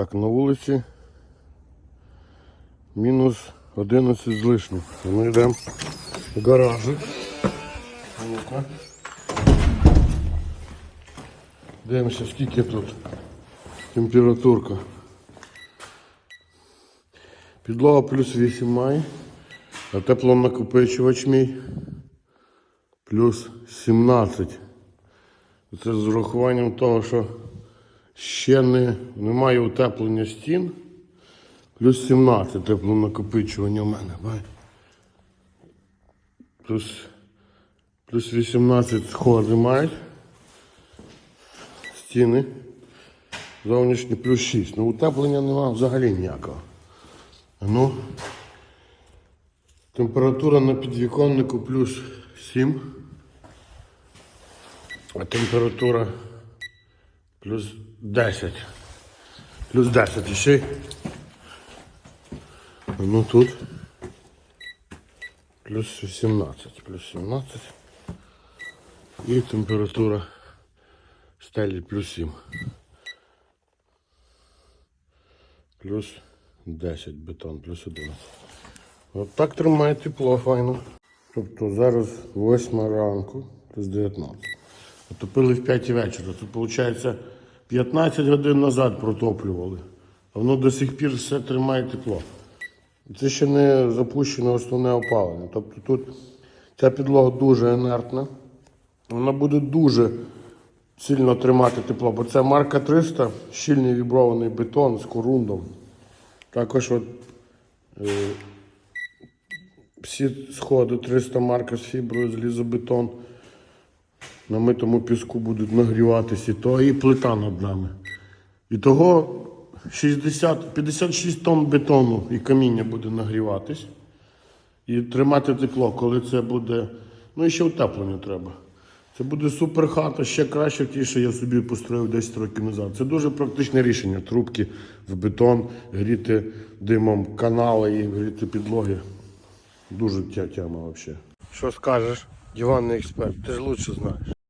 Так, на вулиці мінус 11 з лишнім. Ми йдемо в. Ну-ка. Дивимося, скільки тут температурка. Підлога плюс 8 має, а теплонакопичувач мій плюс 17. Це з урахуванням того, що ще не, немає утеплення стін. Плюс 17 теплонакопичування у мене. Плюс, плюс 18 сходи мають. Стіни. Зовнішні плюс 6. Ну утеплення немає взагалі ніякого. Ну, температура на підвіконнику плюс 7. А температура плюс 10. Плюс 10 ще. Ну тут плюс 17. Плюс 17. І температура стелі плюс 7. Плюс 10 бетон, плюс 11. От так тримає тепло файно. Тобто зараз 8 ранку, плюс 19. Отопили в 5 вечора. Тут виходить 15 годин назад протоплювали. А воно до сих пір все тримає тепло. Це ще не запущено основне опалення. Тобто тут ця підлога дуже інертна. Вона буде дуже сильно тримати тепло, бо це марка 300, щільний вібрований бетон з корундом. Також от, е, всі сходи 300 марка з фіброю, залізобетон. На митому піску будуть нагріватися то, і плита над нами. І того 60, 56 тонн бетону і каміння буде нагріватись. І тримати тепло, коли це буде. Ну і ще утеплення треба. Це буде супер хата, ще краще ті, що я собі построїв 10 років назад. Це дуже практичне рішення. Трубки в бетон, гріти димом канали і гріти підлоги. Дуже ця тема взагалі. Що скажеш, диванний експерт, ти ж лучше знаєш.